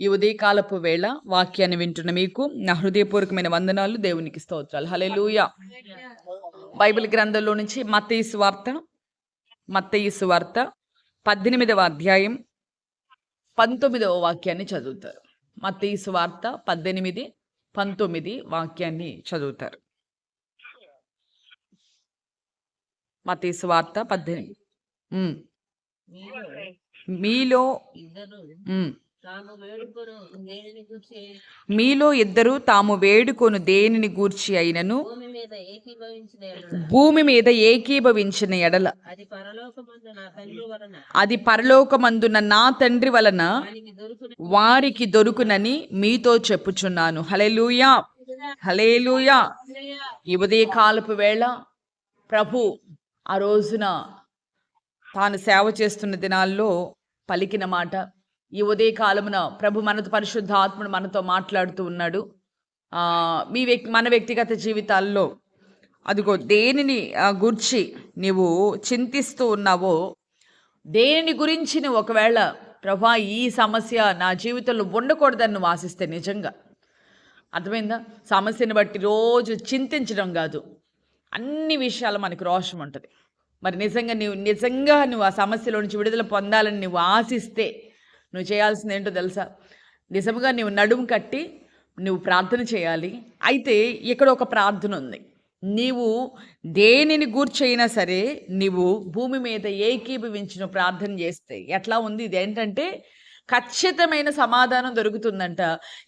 ఈ ఉదయకాలపు వేళ వాక్యాన్ని వింటున్న మీకు నా హృదయపూర్వకమైన వందనాలు దేవునికి స్తోత్రాలు. హల్లెలూయా. బైబిల్ గ్రంథంలో నుంచి మత్తయి వార్త మత్తయి వార్త పద్దెనిమిదవ అధ్యాయం పంతొమ్మిదవ వాక్యాన్ని చదువుతారు. మత్తయి వార్త పద్దెనిమిది పంతొమ్మిది వాక్యాన్ని చదువుతారు. మత్తయి వార్త పద్దెనిమిది. మీలో మీలో ఇద్దరు. తాము వేడుకొను దేనిని గురించి అయినను? భూమి మీద ఏకీభవించిన ఎడల. అది పరలోకమందు నా తండ్రి వలన. అది పరలోకమందున నా తండ్రి వలన వారికి దొరుకునని మీతో చెప్పుచున్నాను. హలెలూయా హలేలుయా ఈ ఉదయకాలపు వేళ ప్రభు ఆ రోజున తాను సేవ చేస్తున్న దినాల్లో పలికిన మాట ఈ ఉదయ కాలమున ప్రభు మనతో పరిశుద్ధ ఆత్ముడు మనతో మాట్లాడుతూ ఉన్నాడు. మీ వ్యక్తి మన వ్యక్తిగత జీవితాల్లో అదిగో దేనిని ఆ, గూర్చి నీవు చింతిస్తూ ఉన్నావో దేనిని గురించి నువ్వు ఒకవేళ ప్రభా ఈ సమస్య నా జీవితంలో ఉండకూడదని నువ్వు ఆశిస్తే నిజంగా. అర్థమైందా? సమస్యను బట్టి రోజు చింతించడం కాదు. అన్ని విషయాలు మనకు రోషం ఉంటుంది. మరి నిజంగా నువ్వు నిజంగా నువ్వు ఆ సమస్యలో నుంచి విడుదల పొందాలని నువ్వు ఆశిస్తే నువ్వు చేయాల్సింది ఏంటో తెలుసా? నిజంగా నువ్వు నడుము కట్టి నువ్వు ప్రార్థన చేయాలి. అయితే ఇక్కడ ఒక ప్రార్థన ఉంది. నీవు దేనిని గూర్చైనా సరే నీవు భూమి మీద ఏకీభవించిన ప్రార్థన చేస్తే ఎట్లా ఉంది? ఇది ఏంటంటే ఖచ్చితమైన సమాధానం దొరుకుతుందంట.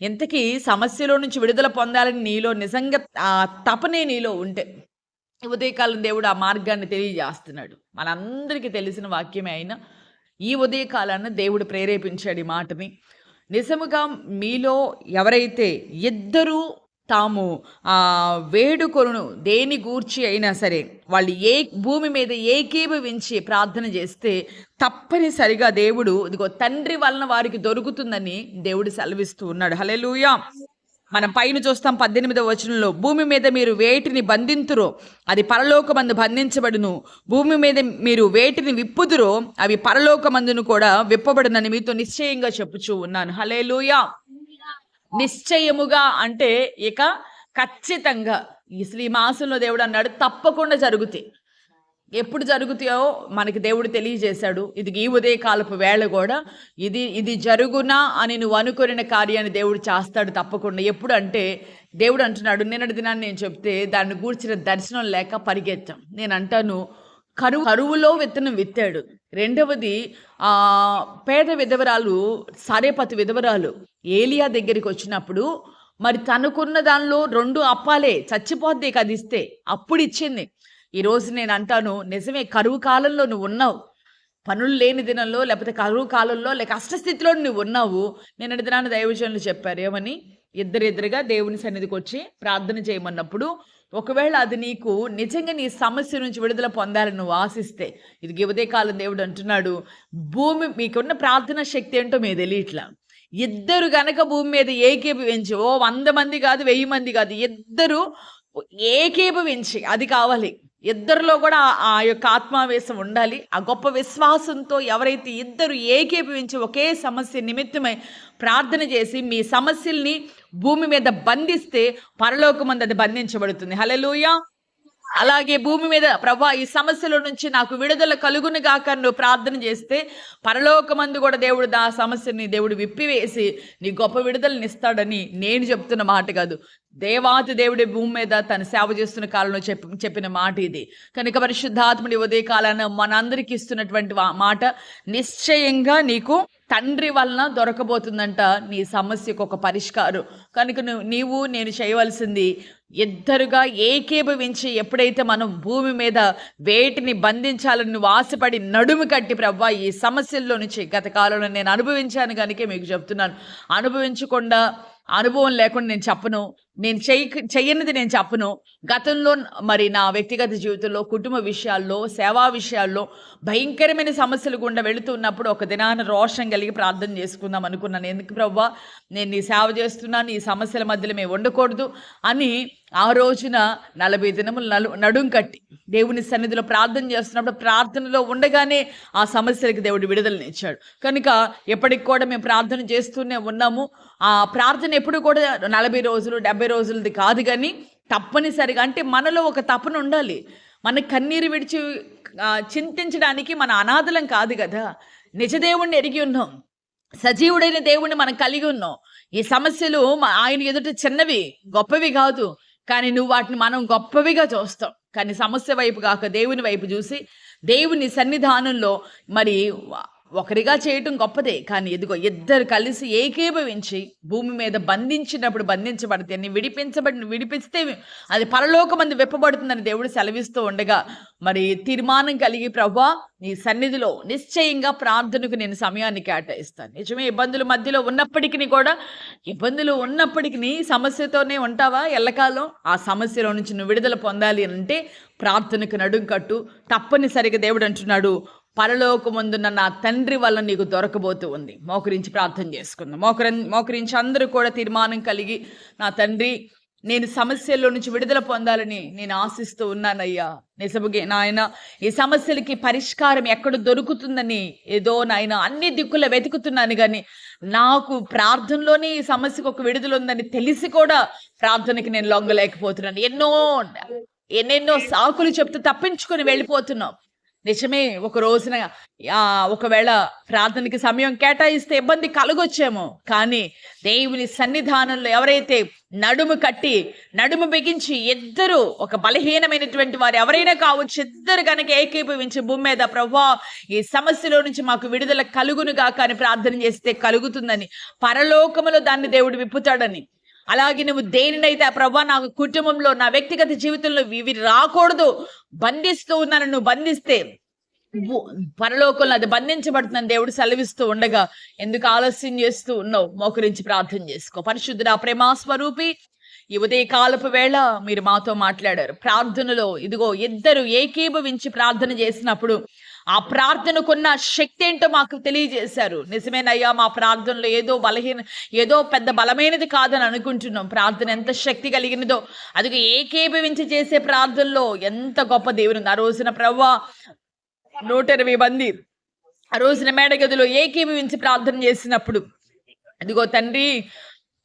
ఇంతకీ సమస్యలో నుంచి విడుదల పొందాలని నీలో నిజంగా ఆ తపనే నీలో ఉంటే ఉదయకాలం దేవుడు ఆ మార్గాన్ని తెలియజేస్తున్నాడు. మనందరికీ తెలిసిన వాక్యమే అయినా ఈ ఉదయకాలాన్ని దేవుడు ప్రేరేపించాడు ఈ మాటని. నిజముగా మీలో ఎవరైతే ఇద్దరూ తాము ఆ వేడుకొను దేని గూర్చి అయినా సరే వాళ్ళు ఏ భూమి మీద ఏకీభవించి ప్రార్థన చేస్తే తప్పనిసరిగా దేవుడు ఇదిగో తండ్రి వలన వారికి దొరుకుతుందని దేవుడు సెలవిస్తూ ఉన్నాడు. హల్లెలూయా. మనం పైన చూస్తాం పద్దెనిమిదవ వచనంలో భూమి మీద మీరు వేటిని బంధింతురో అది పరలోకమందు బంధించబడును. భూమి మీద మీరు వేటిని విప్పుదురో అవి పరలోకమందును కూడా విప్పబడునని మీతో నిశ్చయంగా చెప్పుచూ ఉన్నాను. హలేలుయా నిశ్చయముగా అంటే ఇక ఖచ్చితంగా ఈ ఈ మాసంలో దేవుడు అన్నాడు తప్పకుండా జరుగుతాయి. ఎప్పుడు జరుగుతాయో మనకి దేవుడు తెలియజేశాడు. ఇది ఈ ఉదయకాలపు వేళ కూడా. ఇది ఇది జరుగునా అని నువ్వు అనుకున్న కార్యాన్ని దేవుడు చేస్తాడు తప్పకుండా. ఎప్పుడు అంటే దేవుడు అంటున్నాడు నిన్నటి దినాన్ని నేను చెప్తే దాన్ని గూర్చిన దర్శనం లేక పరిగెత్తాం. నేను అంటాను కరువు కరువులో విత్తనం విత్తాడు. రెండవది ఆ పేద విధవరాలు సరేపతి విధవరాలు ఏలియా దగ్గరికి వచ్చినప్పుడు మరి తనకున్న దానిలో రెండు అప్పాలే చచ్చిపోద్ది కదిస్తే అప్పుడు ఇచ్చింది ఈరోజు నేను అంటాను నిజమే కరువు కాలంలో నువ్వు ఉన్నావు పనులు లేని దినంలో లేకపోతే కరువు కాలంలో లేక అష్టస్థితిలో నువ్వు ఉన్నావు. నేను దినాన్ని దైవజనులు చెప్పారు ఏమని? ఇద్దరిద్దరుగా దేవుని సన్నిధికి వచ్చి ప్రార్థన చేయమన్నప్పుడు ఒకవేళ అది నీకు నిజంగా నీ సమస్య నుంచి విడుదల పొందాలని నువ్వు ఆశిస్తే ఇది ఉదయ కాలం దేవుడు అంటున్నాడు భూమి మీకున్న ప్రార్థన శక్తి ఏంటో మీకు తెలియట్లా? ఇద్దరు గనక భూమి మీద ఏకీభవించి ఓ వంద మంది కాదు వెయ్యి మంది కాదు ఇద్దరు ఏకీభవించి అది కావాలి. ఇద్దరిలో కూడా ఆ- యొక్క ఆత్మావేశం ఉండాలి. ఆ గొప్ప విశ్వాసంతో ఎవరైతే ఇద్దరు ఏకీభవించి ఒకే సమస్య నిమిత్తమై ప్రార్థన చేసి మీ సమస్యల్ని భూమి మీద బంధిస్తే పరలోకమంది అది బంధించబడుతుంది. హల్లెలూయా. అలాగే భూమి మీద ప్రభా ఈ సమస్యల నుంచి నాకు విడుదల కలుగును గాక నువ్వు ప్రార్థన చేస్తే పరలోకమందు కూడా దేవుడు ఆ సమస్యని దేవుడు విప్పివేసి నీ గొప్ప విడుదలనిస్తాడని నేను చెప్తున్న మాట కాదు. దేవాతి దేవుడి భూమి మీద తను సేవ చేస్తున్న కాలంలో చెప్పి చెప్పిన మాట ఇది. కనుక పరిశుద్ధాత్ముడి ఉదయ కాలాన మనందరికి ఇస్తున్నటువంటి మాట నిశ్చయంగా నీకు తండ్రి వలన దొరకబోతుందంట నీ సమస్యకు ఒక పరిష్కారం. కనుక నువ్వు నీవు నేను చేయవలసింది ఇద్దరుగా ఏకీభవించి ఎప్పుడైతే మనం భూమి మీద వేటిని బంధించాలని నువ్వు ఆశపడి నడుము కట్టి ప్రవ్వా ఈ సమస్యల్లో నుంచి గత కాలంలో నేను అనుభవించాను కనుకే మీకు చెప్తున్నాను. అనుభవించకుండా అనుభవం లేకుండా నేను చెప్పను. నేను చెయ్యి చెయ్యనిది నేను చెప్పను. గతంలో మరి నా వ్యక్తిగత జీవితంలో కుటుంబ విషయాల్లో సేవా విషయాల్లో భయంకరమైన సమస్యలు గుండా వెళుతున్నప్పుడు ఒక దినాన రోషం కలిగి ప్రార్థన చేసుకుందాం అనుకున్నాను. ఎందుకు ప్రవ్వా నేను నీ సేవ చేస్తున్నాను ఈ సమస్యల మధ్యలో మేము ఉండకూడదు అని ఆ రోజున నలభై దినములు నలు నడుం కట్టి దేవుని సన్నిధిలో ప్రార్థన చేస్తున్నప్పుడు ప్రార్థనలో ఉండగానే ఆ సమస్యలకి దేవుడు విడుదలనిచ్చాడు కనుక ఎప్పటికి కూడా మేము ప్రార్థన చేస్తూనే ఉన్నాము. ఆ ప్రార్థన ఎప్పుడు కూడా నలభై రోజులు డెబ్బై రోజులది కాదు కానీ తప్పనిసరిగా అంటే మనలో ఒక తపన ఉండాలి. మన కన్నీరు విడిచి చింతించడానికి మన అనాథలం కాదు కదా. నిజదేవుణ్ణి ఎరిగి ఉన్నాం. సజీవుడైన దేవుణ్ణి మనం కలిగి ఉన్నాం. ఈ సమస్యలు ఆయన ఎదుట చిన్నవి గొప్పవి కాదు. కానీ నువ్వు వాటిని మనం గొప్పవిగా చూస్తాం. కానీ సమస్య వైపు కాక దేవుని వైపు చూసి దేవుని సన్నిధానంలో మరి ఒకరిగా చేయటం గొప్పదే. కానీ ఎదుగో ఇద్దరు కలిసి ఏకీభవించి భూమి మీద బంధించినప్పుడు బంధించబడితే నీ విడిపించబడి విడిపిస్తే అది పరలోకమంది విప్పబడుతుందని దేవుడు సెలవిస్తూ ఉండగా మరి తీర్మానం కలిగి ప్రభా నీ సన్నిధిలో నిశ్చయంగా ప్రార్థనకు నేను సమయాన్ని కేటాయిస్తాను. నిజమే ఇబ్బందుల మధ్యలో ఉన్నప్పటికీ కూడా ఇబ్బందులు ఉన్నప్పటికీ సమస్యతోనే ఉంటావా? ఎల్లకాలం ఆ సమస్యలో నుంచి నువ్వు విడుదల పొందాలి అని అంటే ప్రార్థనకు నడుం కట్టు. తప్పనిసరిగా దేవుడు అంటున్నాడు పరలోకమందున్న నా తండ్రి వల్ల నీకు దొరకబోతూ ఉంది. మోకరించి ప్రార్థన చేసుకుందాం. మోకరి మోకరించి అందరూ కూడా తీర్మానం కలిగి నా తండ్రి నేను సమస్యల్లో నుంచి విడుదల పొందాలని నేను ఆశిస్తూ ఉన్నానయ్యా. నిజముగే నాయన ఈ సమస్యలకి పరిష్కారం ఎక్కడ దొరుకుతుందని ఏదో నాయన అన్ని దిక్కుల వెతుకుతున్నాను కానీ నాకు ప్రార్థనలోనే ఈ సమస్యకు ఒక విడుదల ఉందని తెలిసి కూడా ప్రార్థనకి నేను లొంగలేకపోతున్నాను. ఎన్నో ఎన్నెన్నో సాకులు చెప్తూ తప్పించుకొని వెళ్ళిపోతున్నాం. నిజమే ఒక రోజున ఆ, ఒకవేళ ప్రార్థనకి సమయం కేటాయిస్తే ఇబ్బంది కలగొచ్చేమో. కానీ దేవుని సన్నిధానంలో ఎవరైతే నడుము కట్టి నడుము బిగించి ఇద్దరు ఒక బలహీనమైనటువంటి వారు ఎవరైనా కావచ్చు ఇద్దరు కనుక ఏకీభవించి భూమి మీద ప్రభా ఈ సమస్యలో నుంచి మాకు విడుదల కలుగునుగా కానీ ప్రార్థన చేస్తే కలుగుతుందని పరలోకములో దాన్ని దేవుడు విప్పుతాడని. అలాగే నువ్వు దేనినైతే ఆ ప్రభా నా కుటుంబంలో నా వ్యక్తిగత జీవితంలో ఇవి రాకూడదు బంధిస్తూ ఉన్నాను నువ్వు బంధిస్తే పరలోకంలో అది బంధించబడుతుందని దేవుడు సెలవిస్తూ ఉండగా ఎందుకు ఆలస్యం చేస్తూ ఉన్నావు? మోకరించి ప్రార్థన చేసుకో. పరిశుద్ధుడా ప్రేమ స్వరూపి ఈ ఉదయ కాలపు వేళ మీరు మాతో మాట్లాడారు. ప్రార్థనలో ఇదిగో ఇద్దరు ఏకీభవించి ప్రార్థన చేసినప్పుడు ఆ ప్రార్థనకున్న శక్తి ఏంటో మాకు తెలియజేశారు. నిజమేనయ్యా మా ప్రార్థనలో ఏదో బలహీన ఏదో పెద్ద బలమైనది కాదని అనుకుంటున్నాం. ప్రార్థన ఎంత శక్తి కలిగినదో అది ఏకీభవించి చేసే ప్రార్థనలో ఎంత గొప్ప దేవుని ఆ రోజున ప్రవ్వా నూట ఇరవై మంది ఆ రోజున మేడగదిలో ఏకీభవించి ప్రార్థన చేసినప్పుడు అదిగో తండ్రి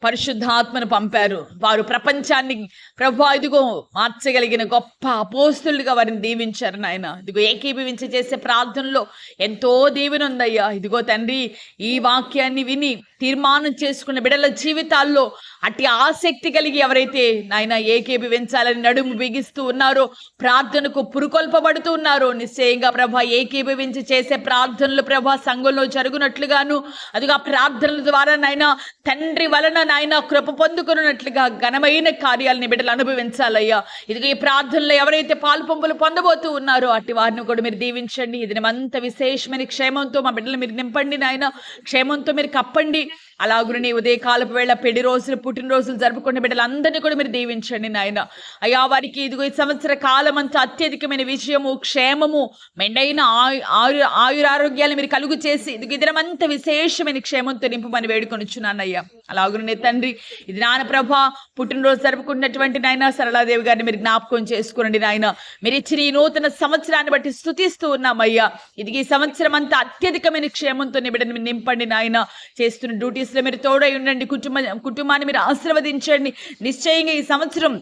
పరిశుద్ధాత్మను పంపారు. వారు ప్రపంచాన్ని ప్రభా ఇదిగో మార్చగలిగిన గొప్ప అపోస్తులుగా వారిని దీవించారు నాయన. ఇదిగో ఏకీభవించి చేసే ప్రార్థనలో ఎంతో దీవెన ఉందయ్యా. ఇదిగో తండ్రి ఈ వాక్యాన్ని విని తీర్మానం చేసుకున్న బిడల జీవితాల్లో అట్టి ఆసక్తి కలిగి ఎవరైతే నాయన ఏకీభవించాలని నడుము బిగిస్తూ ఉన్నారో ప్రార్థనకు పురుకొల్పబడుతూ ఉన్నారో నిశ్చయంగా ప్రభా ఏకీభవించి చేసే ప్రార్థనలు ప్రభా సంఘంలో జరుగునట్లుగాను అదిగా ప్రార్థనల ద్వారా నాయన తండ్రి వలన నాయన కృప పొందుకున్నట్లుగా ఘనమైన కార్యాలని బిడ్డలు అనుభవించాలయ్యా. ఇదిగో ఈ ప్రార్థనలో ఎవరైతే పాలు పంపులు పొందబోతూ ఉన్నారో అట్టి వారిని కూడా మీరు దీవించండి. ఇది అంత విశేషమైన క్షేమంతో మా బిడ్డలు మీరు నింపండి నాయన. క్షేమంతో మీరు కప్పండి. అలాగుని నీ ఉదయకాలపు వేళ పెళ్ళి రోజులు పుట్టినరోజులు జరుపుకునే బిడ్డలందరినీ కూడా మీరు దీవించండి నాయన. అయ్యా వారికి ఇదిగో ఈ సంవత్సర కాలం అంతా అత్యధికమైన విజయము క్షేమము మెండైన ఆయు ఆయు ఆయురారోగ్యాలు మీరు కలుగు చేసి ఇదిగో ఇదినమంత విశేషమైన క్షేమంతో నింపమని వేడుకొనిచ్చున్నానయ్యా అలాగుని నీ తండ్రి ఇది నాన్న ప్రభ పుట్టినరోజు జరుపుకున్నటువంటి నాయన సరళాదేవి గారిని మీరు జ్ఞాపకం చేసుకోండి నాయన. మీరు ఇచ్చిన ఈ నూతన సంవత్సరాన్ని బట్టి స్థుతిస్తూ ఉన్నామయ్యా ఇది ఈ సంవత్సరం అంతా అత్యధికమైన క్షేమంతో నిబిడని నింపండి నాయన. చేస్తున్న డ్యూటీస్లో మీరు తోడై ఉండండి. కుటుంబ కుటుంబాన్ని మీరు ఆశీర్వదించండి. నిశ్చయంగా ఈ సంవత్సరం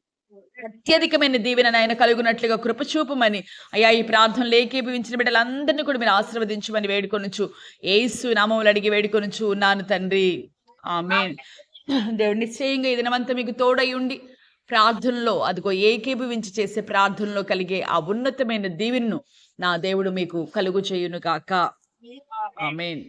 అత్యధికమైన దీవెన నాయన కలుగునట్లుగా కృపచూపమని అయ్యా ఈ ప్రార్థనలు ఏకీభవించిన బిడ్డలందరినీ కూడా మీరు ఆశీర్వదించమని వేడుకొనుచు. ఏసు నామములు అడిగి వేడుకొనుచు ఉన్నాను తండ్రి. ఆమె దేవుడు నిశ్చయంగా ఈ దినమంతా మీకు తోడై ఉండి ప్రార్థనలో అదిగో ఏకీభవించి చేసే ప్రార్థనలో కలిగే ఆ ఉన్నతమైన దీవెన్ను నా దేవుడు మీకు కలుగు చేయును కాక ఆమెన్.